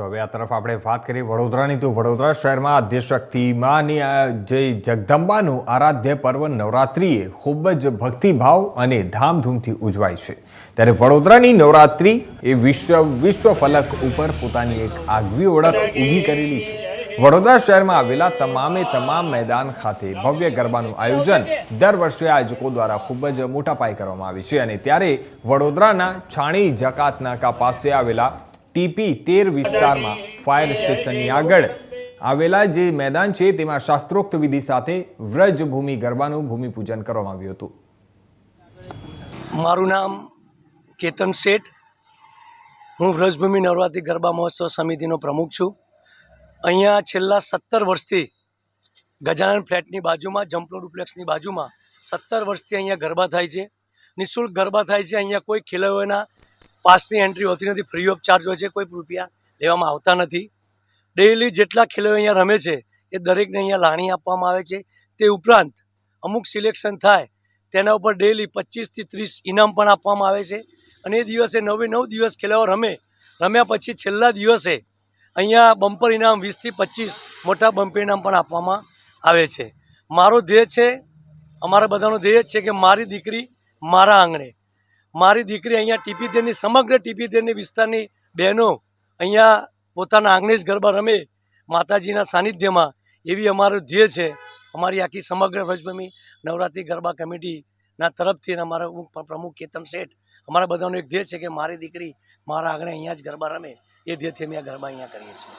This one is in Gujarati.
તો હવે આ તરફ આપણે વાત કરીએ વડોદરાની. તો વડોદરા શહેરમાં આદ્યશક્તિ માની આ જે જગદંબાનું આરાધ્ય પર્વ નવરાત્રિએ ખૂબ જ ભક્તિભાવ અને ધામધૂમથી ઉજવાય છે. ત્યારે વડોદરાની નવરાત્રિ એ વિશ્વ વિશ્વ ફલક ઉપર પોતાની એક આગવી ઓળખ ઊભી કરેલી છે. વડોદરા શહેરમાં આવેલા તમામે તમામ મેદાન ખાતે ભવ્ય ગરબાનું આયોજન દર વર્ષે આયોજકો દ્વારા ખૂબ જ મોટા પાયે કરવામાં આવે છે. અને ત્યારે વડોદરાના છાણી જકાત નાકા પાસે આવેલા ટીપી તેર વિસ્તારમાં ફાયર સ્ટેશનની આગળ આવેલા જે મેદાન છે તેમાં શાસ્ત્રોક્ત વિધિ સાથે વ્રજભૂમિ ગરબાનું ભૂમિપૂજન કરવામાં આવ્યું હતું. મારું નામ કેતન શેઠ. હું વ્રજભૂમિ નવરાત્રિ ગરબા મહોત્સવ સમિતિનો પ્રમુખ છું. અહીંયા છેલ્લા સત્તર વર્ષથી ગજાનન ફ્લેટની બાજુમાં, જમ્પલો ડુપ્લેક્સની બાજુમાં સત્તર વર્ષથી અહીંયા ગરબા થાય છે. નિઃશુલ્ક ગરબા થાય છે. અહીંયા કોઈ ખેલૈયાઓના પાસની એન્ટ્રી હોતી નથી. ફ્રી ઓફ ચાર્જ હોય છે કોઈ રૂપિયા લેવામાં આવતા નથી. ડેઇલી જેટલા ખેલાડીઓ અહીંયા રમે છે, એ દરેકને અહીંયા લાણી આપવામાં આવે છે. તે ઉપરાંત અમુક સિલેક્શન થાય, તેના ઉપર ડેઇલી પચીસથી ત્રીસ ઇનામ પણ આપવામાં આવે છે. અને એ દિવસે નવે નવ દિવસ ખેલાડીઓ રમે. રમ્યા પછી છેલ્લા દિવસે અહીંયા બમ્પર ઇનામ વીસથી પચીસ મોટા બમ્પર ઇનામ પણ આપવામાં આવે છે. મારો ધ્યેય છે, અમારા બધાનો ધ્યેય છે કે મારી દીકરી મારા આંગણે મારી દીકરી અહીંયા ટીપી ટીપીદેરની સમગ્ર ટીપી ટીપીદેરની વિસ્તારની બહેનો અહીંયા પોતાના આંગણે ગરબા રમે માતાજીના સાનિધ્યમાં. એવી અમારું ધ્યેય છે. અમારી આખી સમગ્ર વ્રજભૂમિ નવરાત્રિ ગરબા કમિટીના તરફથી અમારા પ્રમુખ કેતન શેઠ, અમારા બધાનો એક ધ્યેય છે કે મારી દીકરી મારા આંગણે અહીંયા જ ગરબા રમે. એ ધ્યેયથી અમે આ ગરબા અહીંયા કરીએ છીએ.